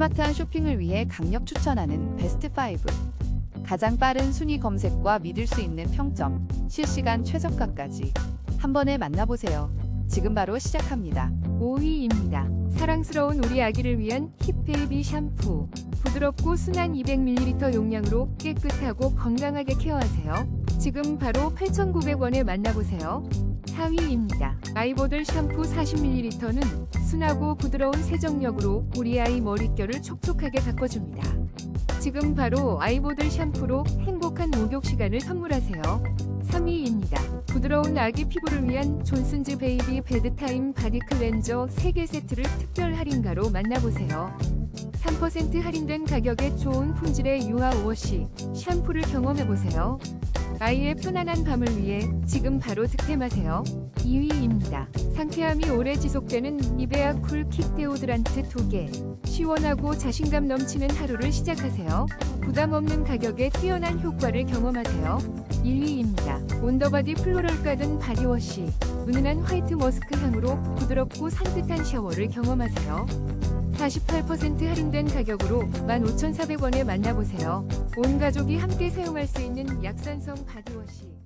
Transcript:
스마트한 쇼핑을 위해 강력 추천하는 베스트 5. 가장 빠른 순위 검색과 믿을 수 있는 평점, 실시간 최저가까지 한 번에 만나보세요. 지금 바로 시작합니다. 5위입니다. 사랑스러운 우리 아기를 위한 힙베이비 샴푸. 부드럽고 순한 200ml 용량으로 깨끗하고 건강하게 케어하세요. 지금 바로 8,900원에 만나보세요. 4위입니다. 아이보들 샴푸 40ml는 순하고 부드러운 세정력으로 우리 아이 머릿결을 촉촉하게 가꿔줍니다. 지금 바로 아이보들 샴푸로 행복한 목욕 시간을 선물하세요. 3위입니다. 부드러운 아기 피부를 위한 존슨즈 베이비 베드타임 바디 클렌저 3개 세트를 특별 할인가로 만나보세요. 3% 할인된 가격에 좋은 품질의 유아 워시 샴푸를 경험해보세요. 아이의 편안한 밤을 위해 지금 바로 득템하세요. 2위입니다. 상쾌함이 오래 지속되는 니베아 쿨킥 데오드란트 2개. 시원하고 자신감 넘치는 하루를 시작하세요. 부담 없는 가격에 뛰어난 효과를 경험하세요. 1위입니다. 온더바디 플로럴 가든 바디워시. 은은한 화이트 머스크 향으로 부드럽고 산뜻한 샤워를 경험하세요. 48% 할인된 가격으로 15,400원에 만나보세요. 온 가족이 함께 사용할 수 있는 약산성 바디워시.